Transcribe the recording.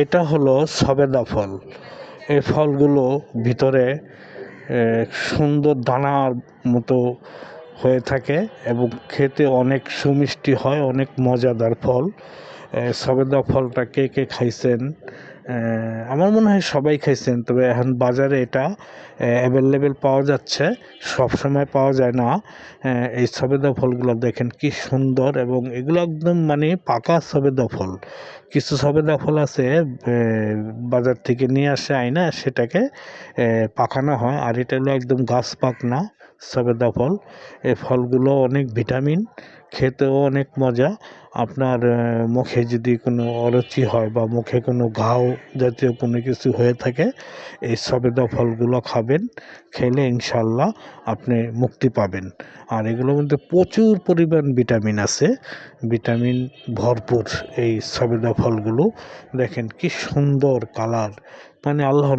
এটা হলো সবেদা ফল। এই ফলগুলো ভিতরে সুন্দর দানার মতো হয়ে থাকে এবং খেতে অনেক সুমিষ্টি হয়, অনেক মজাদার ফল। সবেদা ফলটা কে কে খাইছেন? আমার মনে হয় সবাই খাইছেন, তবে এখন বাজারে এটা অ্যাভেলেবেল পাওয়া যাচ্ছে সব সময় পাওয়া যায় না। এই সবেদা ফলগুলো দেখেন কি সুন্দর এবং এগুলো একদম মানে পাকা সবেদা ফল। কিছু সবেদা ফল আছে বাজার থেকে নিয়ে আসে আয়না, সেটাকে পাকানো হয়, আর এটা হলো একদম গাছ পাকনা সবেদা ফল। এই ফলগুলো অনেক ভিটামিন খেতেও অনেক মজা। আপনার মুখে যদি কোনো অরুচি হয় বা মুখে কোনো ঘাও জাতীয় কোনো কিছু হয়ে থাকে, এই সবেদা ফলগুলো খাবেন, খেলে ইনশাল্লাহ আপনি মুক্তি পাবেন। আর এগুলোর মধ্যে প্রচুর পরিমাণ ভিটামিন আছে। ভিটামিন ভরপুর এই সবেদা ফলগুলো। দেখেন কি সুন্দর কালার। মানে আল্লাহ